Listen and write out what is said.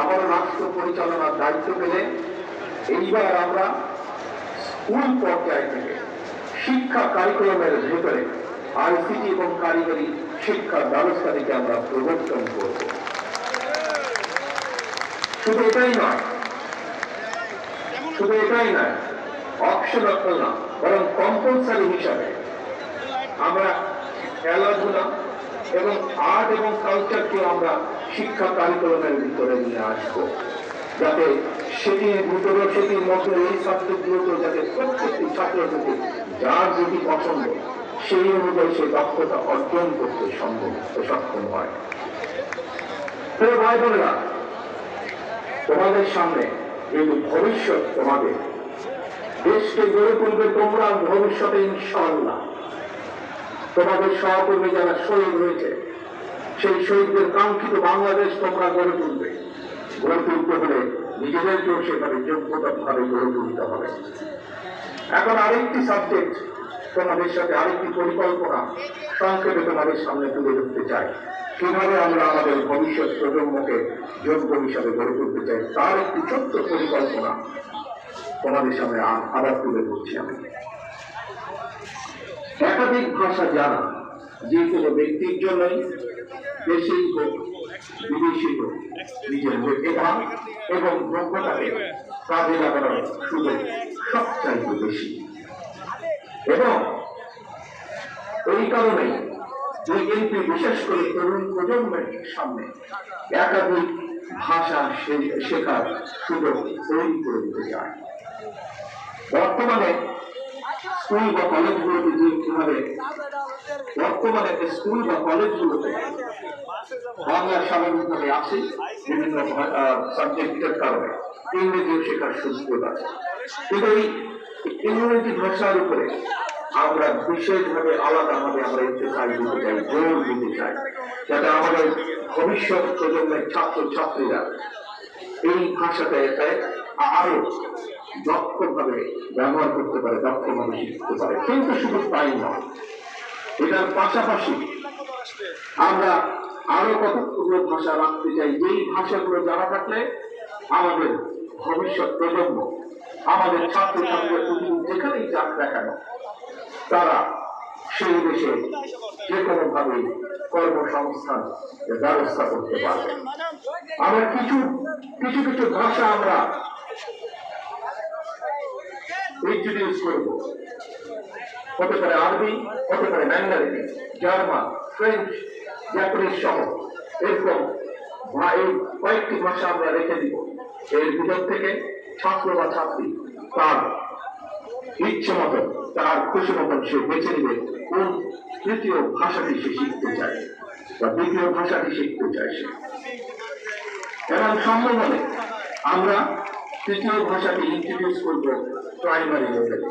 আবারও রাষ্ট্র পরিচালনার দায়িত্ব পেলে এইবার আমরা স্কুল পর্যায় থেকে শিক্ষা কারিকুলামের ভেতরে আইসিটি এবং কারিগরি শিক্ষা ব্যবস্থাটিকে আমরা প্রবর্তন করব। শুধু এটাই নয়, শুধু এটাই নয় অপশনাল না বরং কম্পালসারি হিসাবে আমরা এবং আর্ট এবং কালচারকে আমরা শিক্ষা কারিকুলামের ভিতরে নিয়ে আসব। যাতে সেটির ভিতরে সেটির মধ্যে এই সাবজেক্টগুলোতে যাতে প্রত্যেকটি ছাত্রছাত্রী যার যেটি পছন্দ, সেই অনুযায়ী সে দক্ষতা অর্জন করতে সম্ভব সক্ষম হয়। ভাই বোনেরা তোমাদের সামনে কিন্তু ভবিষ্যৎ তোমাদের। দেশকে গড়ে তুলবে তোমরা, ভবিষ্যতে ইনশাল্লাহ তোমাদের সহকর্মী যারা শহীদ হয়েছে, সেই শহীদদের কাঙ্ক্ষিত বাংলাদেশ তোমরা গড়ে তুলবে। গড়ে তুলতে হলে নিজেদেরকেও সেখানে যোগ্যতা ভাবে গড়ে তুলতে হবে। এখন আরেকটি সাবজেক্ট তোমাদের সাথে, আরেকটি পরিকল্পনা, সংক্ষেপে তোমাদের সামনে তুলে ধরতে চাই। কীভাবে আমরা আমাদের ভবিষ্যৎ প্রজন্মকে যোগ্য হিসাবে গড়ে তুলতে চাই, তার একটি ছোট্ট পরিকল্পনা তোমাদের সামনে আবার তুলে ধরছি আমি। একাধিক ভাষা জানা, যে কোনো ব্যক্তির জন্যই দেশেই হোক, বিদেশি হোক, নিজের মেধা এবং যোগ্যতাকে কাজে লাগানোর সুযোগ সবচাইতে বেশি। এবং এই কারণেই দুই বিশেষ করে তরুণ প্রজন্মের সামনে একাধিক ভাষা শেখার সুযোগ তৈরি করে দিতে চায়। বর্তমানে স্কুল বা কলেজগুলোতে যে কীভাবে বর্তমানে স্কুল বা কলেজগুলোতে বাংলা স্বাভাবিকভাবে আছে, বিভিন্ন সাবজেক্টের কারণে। ইংরেজিও শেখার সুযোগ আছে। কিন্তু এই ইংরেজি ভাষার উপরে আমরা বিশেষভাবে আলাদাভাবে আমরা ইন্তেকাল দিতে চাই, জোর দিতে চাই, যাতে আমাদের ভবিষ্যৎ প্রজন্মের ছাত্র ছাত্রীরা এই ভাষাটাকে আরও দক্ষভাবে ব্যবহার করতে পারে দক্ষভাবে শিখতে পারে। কিন্তু শুধু তাই নয়, এটার পাশাপাশি আমরা আরও কতগুলো ভাষা রাখতে চাই, যেই ভাষাগুলো জানা থাকলে আমাদের ভবিষ্যৎ প্রজন্ম, আমাদের ছাত্র পৃথিবীর যেখানেই যাক না কেন, তারা সেই দেশে যে কোনো ভাবে কর্মসংস্থান ব্যবস্থা করতে পারবে। আমরা কিছু কিছু কিছু ভাষা আমরা ইন্ট্রোডিউস করব হতে পারে আরবি, হতে পারে ম্যান্ডারিন জার্মান, ফ্রেঞ্চ, জাপানিজ সহ। এরকম এই কয়েকটি ভাষা আমরা রেখে দিব। এর ভিতর থেকে ছাত্র বা ছাত্রী তার ইচ্ছে মতন তার খুশি মতন সে বেছে নেবে কোন তৃতীয় ভাষাটি সে শিখতে চায় বা দ্বিতীয় ভাষাটি শিখতে চায় সে। এবং সম্ভব আমরা তৃতীয় ভাষাকে ইন্ট্রোডিউস করব প্রাইমারি লেভেলে